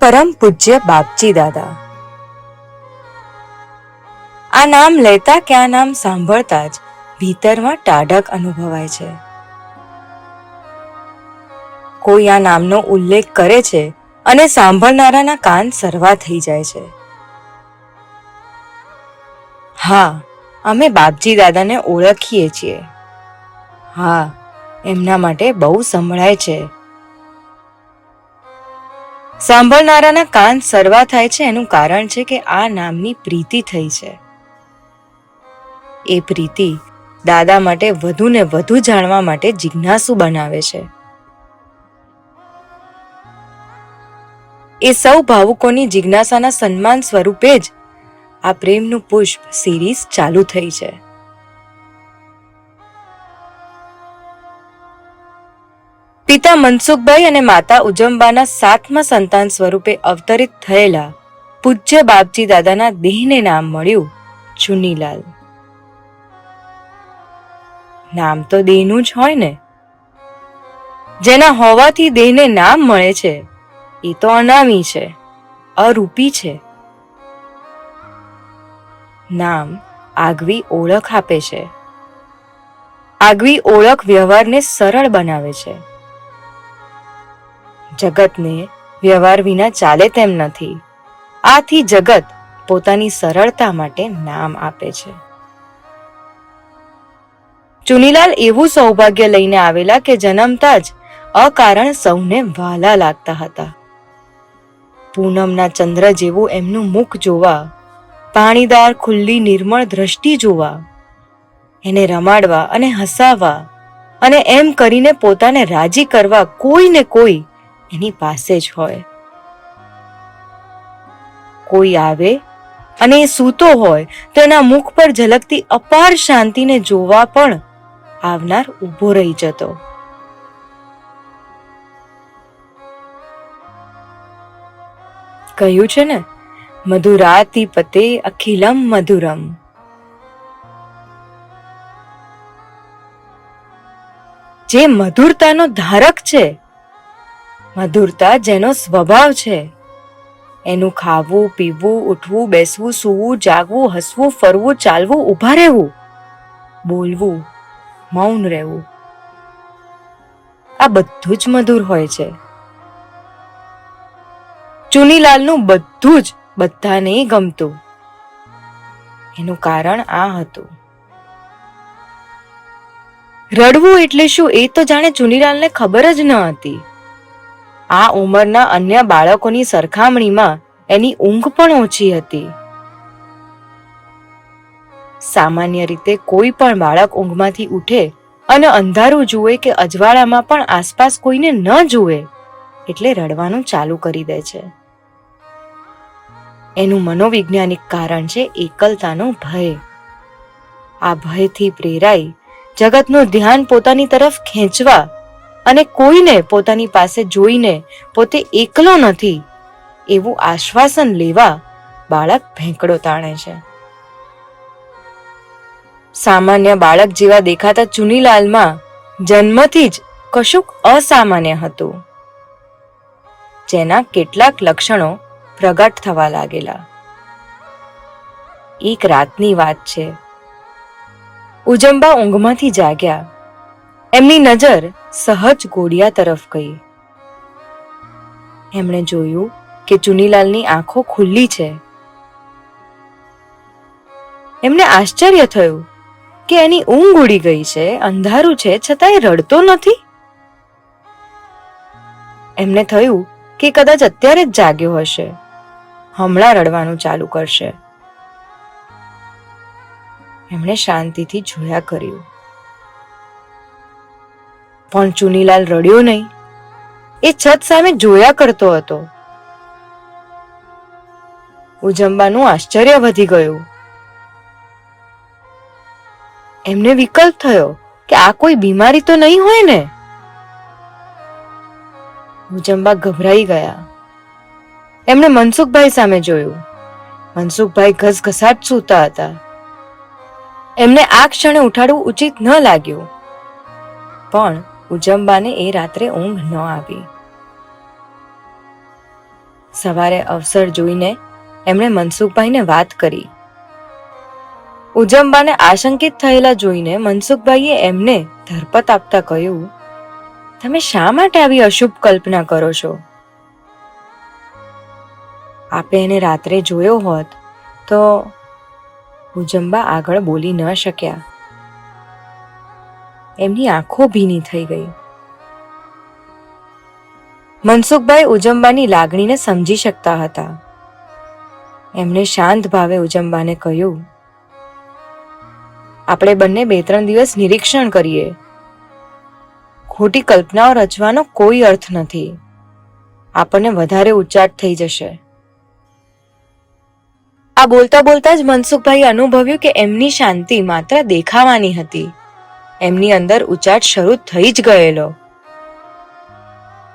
પરમ પૂજ્ય બાપજી દાદા. આ નામ લેતા કે આ નામ સાંભળતા જ ભીતરમાં ટાઢક અનુભવાય છે. કોઈ આ નામનો ઉલ્લેખ કરે છે અને સાંભળનારાના કાન સરવા થઈ જાય છે. હા, અમે બાપજી દાદાને ઓળખીએ છીએ. હા, એમના માટે બહુ સંભળાય છે. સાંભળનારાના કાન સરવા થાય છે. એનું કારણ છે કે આ નામની પ્રીતિ થઈ છે. એ પ્રીતિ દાદા માટે વધુ ને વધુ જાણવા માટે જિજ્ઞાસુ બનાવે છે. એ સૌ ભાવુકોની જિજ્ઞાસાના સન્માન સ્વરૂપે જ આ પ્રેમનું પુષ્પ સિરીઝ ચાલુ થઈ છે. પિતા મનસુખભાઈ અને માતા ઉજમબાના સાતમા સંતાન સ્વરૂપે અવતરિત થયેલા પૂજ્ય બાપજી દાદાના દેહને નામ મળ્યું ચુનીલાલ. નામ તો દેહનું જ હોય ને. જેના હોવાથી દેહને નામ મળે છે. એ તો અનામી છે, અરૂપી છે. નામ આગવી ઓળખ આપે છે. આગવી ઓળખ વ્યવહારને સરળ બનાવે છે. જગતને વ્યવહાર વિના ચાલે તેમ નથી. આથી જગત પોતાની સરળતા માટે નામ આપે છે. ચુનીલાલ એવું સૌભાગ્ય લઈને આવેલા કે જન્મતા જ અકારણ સૌને વાલા લાગતા હતા. પૂનમના ચંદ્ર જેવું એમનું મુખ જોવા, પાણીદાર ખુલ્લી નિર્મળ દ્રષ્ટિ જોવા, એને રમાડવા અને હસાવવા અને એમ કરીને પોતાને રાજી કરવા કોઈ ને કોઈ એની પાસે જ હોય. કોઈ આવે અને એ સૂતો હોય, તો એના મુખ પર ઝલકતી અપાર શાંતિને જોવા પણ આવનાર ઊભો રહી જતો. કહ્યું છે ને, મધુરાતી પતે અખિલમ મધુરમ. જે મધુરતાનો ધારક છે મધુરતા જેનો સ્વભાવ છે. એનું ખાવું, પીવું, ઉઠવું, બેસવું, સૂવું, જાગવું, હસવું, ફરવું, ચાલવું, ઊભા રહેવું, બોલવું, મૌન રહેવું. આ બધું જ મધુર હોય છે. ચુનીલાલનું બધું જ બધાને ગમતું. એનું કારણ આ હતું. રડવું એટલે શું? એ તો જાણે ચુનીલાલને ખબર જ ન હતી. આ ઉંમરના અન્ય બાળકોની સરખામણીમાં એની ઊંઘ પણ ઓછી હતી. સામાન્ય રીતે કોઈ પણ બાળક ઊંઘમાંથી ઉઠે અને અંધારું જુએ કે અજવાળામાં પણ આસપાસ કોઈને ન જુએ, એટલે રડવાનું ચાલુ કરી દે છે. એનું મનોવૈજ્ઞાનિક કારણ છે એકલતાનો ભય. આ ભયથી પ્રેરાઈ જગતનું ધ્યાન પોતાની તરફ ખેંચવા અને કોઈને પોતાની પાસે જોઈને પોતે એકલો નથી, એવું આશ્વાસન લેવા બાળક ભેંકડો તાણે છે. સામાન્ય બાળક જેવા દેખાતા ચુનીલાલમાં જન્મથી જ કશુંક અસામાન્ય હતું. જેના કેટલાક લક્ષણો પ્રગટ થવા લાગેલા. એક રાતની વાત છે. ઉજંબા ઊંઘમાંથી જાગ્યા. એમની નજર સહજ ઘોડિયા તરફ ગઈ. એમણે જોયું કે ચુનીલાલની આંખો ખુલ્લી છે. એમને આશ્ચર્ય થયું કે એની ઊંઘ ઉડી ગઈ છે, અંધારું છે, છતાંય રડતો નથી. એમને થયું કે કદાચ અત્યારે જ જાગ્યો હશે. હમણાં રડવાનું ચાલુ કરશે. એમણે શાંતિથી જોયા કર્યું. પણ ચુનીલાલ રડ્યો નહીં. એ છત સામે જોયા કરતો હતો. ઉજંબાનું આશ્ચર્ય વધી ગયું. એમને વિકલ્પ થયો કે આ કોઈ બીમારી તો નહીં હોય ને? ઉજંબા ગભરાઈ ગયા. એમણે મનસુખભાઈ સામે જોયું. મનસુખભાઈ ઘસઘસાટ સૂતા હતા. એમને આ ક્ષણે ઉઠાડવું ઉચિત ન લાગ્યું. પણ ઉજંબાને એ રાત્રે ઊંઘ ન આવી. સવારે અવસર જોઈને એમણે મનસુખભાઈને વાત કરી. ઉજંબાને આશંકિત થયેલા જોઈને મનસુખભાઈએ એમને ધરપત આપતા કહ્યું, તમે શા માટે આવી અશુભ કલ્પના કરો છો? આપે એને રાત્રે જોયો હોત તો ઉજંબા આગળ બોલી ન શક્યા. એમની આંખો ભીની થઈ ગઈ. મનસુખભાઈ ઉજંબાની લાગણીને સમજી શકતા હતા. એમણે શાંત ભાવે ઉજંબાને કહ્યું, આપણે બંને બે ત્રણ દિવસ નિરીક્ષણ કરીએ. ખોટી કલ્પનાઓ રચવાનો કોઈ અર્થ નથી. આપણને વધારે ઉચ્ચાટ થઈ જશે. આ બોલતા બોલતા જ મનસુખભાઈ અનુભવ્યું કે એમની શાંતિ માત્ર દેખાવાની હતી. એમની અંદર ઉચાટ શરૂ થઈ જ ગયેલો.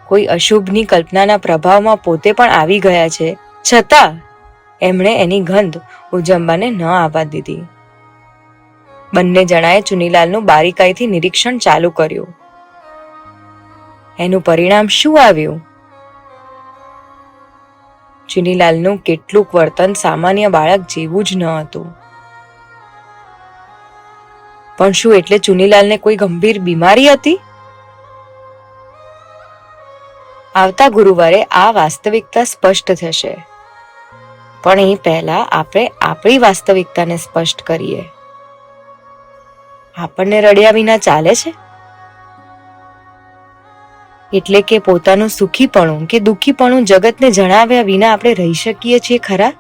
કોઈ અશુભની કલ્પનાના પ્રભાવમાં પોતે પણ આવી ગયા છે. છતાં, એમણે એની ગંધ ઉજંબાને ન આવવા દીધી. બંને જણાએ ચુનીલાલનું બારીકાઈથી નિરીક્ષણ ચાલુ કર્યું. એનું પરિણામ શું આવ્યું? ચુનીલાલનું કેટલુંક વર્તન સામાન્ય બાળક જેવું જ ન હતું. પણ શું એટલે ચુનીલાલને કોઈ ગંભીર બીમારી હતી? આવતા ગુરુવારે આ વાસ્તવિકતા સ્પષ્ટ થશે. પણ એ પહેલા આપણે આપણી વાસ્તવિકતાને સ્પષ્ટ કરીએ. આપણને રડ્યા વિના ચાલે છે? એટલે કે પોતાનું સુખીપણું કે દુઃખીપણું જગતને જણાવ્યા વિના આપણે રહી શકીએ છીએ ખરા?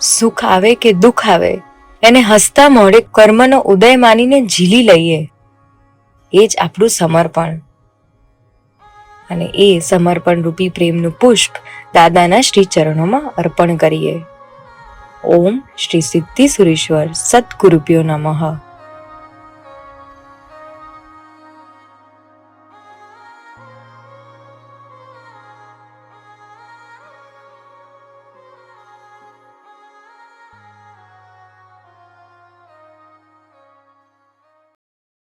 સુખ આવે કે દુઃખ આવે? એને હસતા મોઢે કર્મનો ઉદય માનીને ઝીલી લઈએ. એ જ આપણું સમર્પણ. અને એ સમર્પણ રૂપી પ્રેમનું પુષ્પ દાદાના શ્રી ચરણોમાં અર્પણ કરીએ. ઓમ શ્રી સિદ્ધિ સુરેશ્વર સદગુરુભ્યો નમઃ.